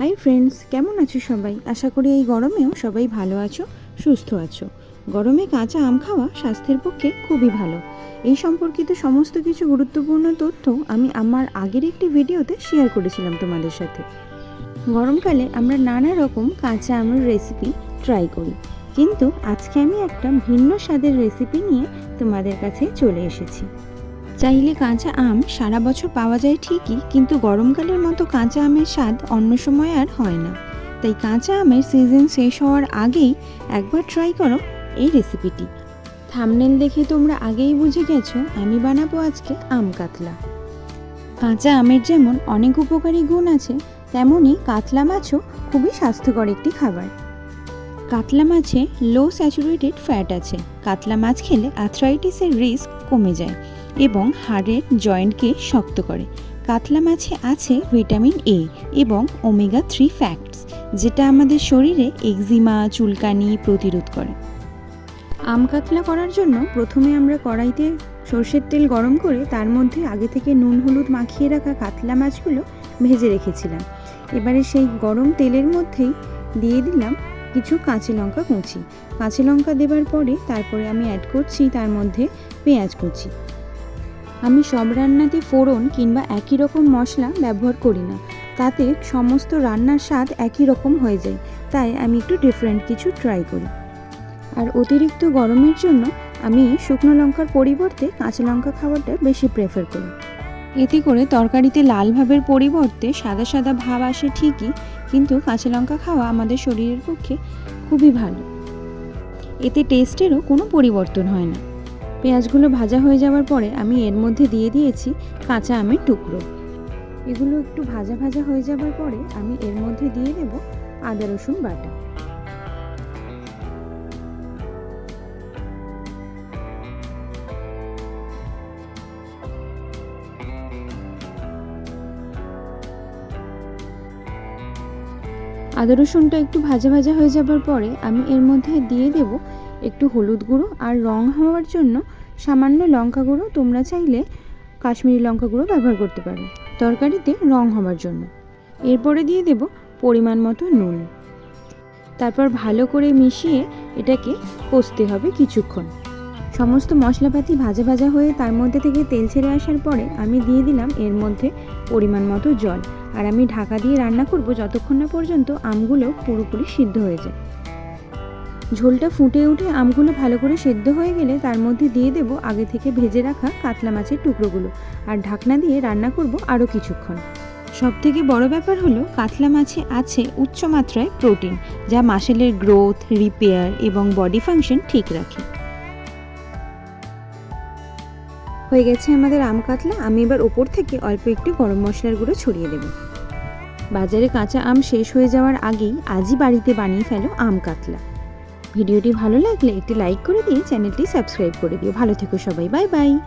Hi friends কেমন আছো সবাই? আশা করি এই গরমেও সবাই ভালো আছো, সুস্থ আছো। গরমে কাঁচা আম খাওয়া স্বাস্থ্যের পক্ষে খুবই ভালো। এই সম্পর্কিত সমস্ত কিছু গুরুত্বপূর্ণ তথ্য আমি আমার আগের একটি ভিডিওতে শেয়ার করেছিলাম তোমাদের সাথে। গরমকালে আমরা নানা রকম কাঁচা আমের রেসিপি ট্রাই করি। কিন্তু আজকে আমি একটা ভিন্ন স্বাদের রেসিপি নিয়ে তোমাদের কাছে চলে এসেছি। চাইলে কাঁচা আম সারা বছর পাওয়া যায় ঠিকই, কিন্তু গরমকালের মতো কাঁচা আমের স্বাদ অন্য সময় আর হয় না। তাই কাঁচা আমের সিজন শেষ হওয়ার আগেই একবার ট্রাই করো এই রেসিপিটি থামনেল দেখে তোমরা আগেই বুঝে গেছো, আমি বানাবো আজকে আম কাতলা। কাঁচা আমের যেমন অনেক উপকারী গুণ আছে, তেমনই কাতলা মাছও খুবই স্বাস্থ্যকর একটি খাবার। কাতলা মাছে লো স্যাচুরেটেড ফ্যাট আছে। কাতলা মাছ খেলে আর্থ্রাইটিসের রিস্ক কমে যায় এবং হাড়ের জয়েন্টকে শক্ত করে। কাতলা মাছে আছে ভিটামিন এ এবং ওমেগা থ্রি ফ্যাক্টস যেটা আমাদের শরীরে এক্সিমা চুলকানি প্রতিরোধ করে। আম কাতলা করার জন্য প্রথমে আমরা কড়াইতে সর্ষের তেল গরম করে তার মধ্যে আগে থেকে নুন, হলুদ মাখিয়ে রাখা কাতলা মাছগুলো ভেজে রেখেছিলাম। এবারে সেই গরম তেলের মধ্যেই দিয়ে দিলাম কিছু কাঁচা লঙ্কা কুচি। কাঁচা লঙ্কা দেবার পরে তারপরে আমি অ্যাড করছি, তার মধ্যে পেঁয়াজ কুচি। আমি সব রান্নাতে ফোড়ন কিংবা একই রকম মশলা ব্যবহার করি না। তাতে সমস্ত রান্নার স্বাদ একই রকম হয়ে যায়। তাই আমি একটু ডিফারেন্ট কিছু ট্রাই করি। আর অতিরিক্ত গরমের জন্য আমি শুকনো লঙ্কার পরিবর্তে কাঁচা লঙ্কা খাবারটা বেশি প্রেফার করি। এতে করে তরকারিতে লাল ভাবের পরিবর্তে সাদা সাদা ভাব আসে ঠিকই, কিন্তু কাঁচা লঙ্কা খাওয়া আমাদের শরীরের পক্ষে খুবই ভালো। এতে টেস্টেরও কোনো পরিবর্তন হয় না। পেঁয়াজগুলো ভাজা হয়ে যাওয়ার পরে আমি এর মধ্যে দিয়ে দিয়েছি কাঁচা আমের টুকরো। এগুলো একটু ভাজা ভাজা হয়ে যাবার পরে আমি এর মধ্যে দিয়ে দেব আদা রসুন বাটা। আদা রসুনটা একটু ভাজা ভাজা হয়ে যাবার পরে আমি এর মধ্যে দিয়ে দেব একটু হলুদ গুঁড়ো আর রং হওয়ার জন্য সামান্য লঙ্কা গুঁড়ো। তোমরা চাইলে কাশ্মীরি লঙ্কা গুঁড়ো ব্যবহার করতে পারো। তরকারিতে রং হওয়ার জন্য। এরপরে দিয়ে দেব পরিমাণ মতো নুন। তারপর ভালো করে মিশিয়ে এটাকে কষতে হবে কিছুক্ষণ। সমস্ত মশলাপাতি ভাজা ভাজা হয়ে তার মধ্যে থেকে তেল ছেড়ে আসার পরে আমি দিয়ে দিলাম এর মধ্যে পরিমাণ মতো জল। আর আমি ঢাকা দিয়ে রান্না করব যতক্ষণ না পর্যন্ত আমগুলো পুরোপুরি সিদ্ধ হয়ে যায়। ঝোলটা ফুটে উঠে আমগুলো ভালো করে সেদ্ধ হয়ে গেলে তার মধ্যে দিয়ে দেব আগে থেকে ভেজে রাখা কাতলা মাছের টুকরোগুলো। আর ঢাকনা দিয়ে রান্না করব আরও কিছুক্ষণ। সব থেকে বড় ব্যাপার হলো কাতলা মাছে আছে উচ্চ মাত্রায় প্রোটিন, যা মাসেলের গ্রোথ, রিপেয়ার এবং বডি ফাংশন ঠিক রাখে। হয়ে গেছে আমাদের আম কাতলা। আমি এবার ওপর থেকে অল্প একটু গরম মশলার গুঁড়ো ছড়িয়ে দেব। বাজারে কাঁচা আম শেষ হয়ে যাওয়ার আগেই আজই বাড়িতে বানিয়ে ফেলো আম কাতলা। ভিডিওটি ভালো লাগলে একটি লাইক করে দিয়ে চ্যানেলটি সাবস্ক্রাইব করে দিও। ভালো থেকো সবাই, বাই বাই।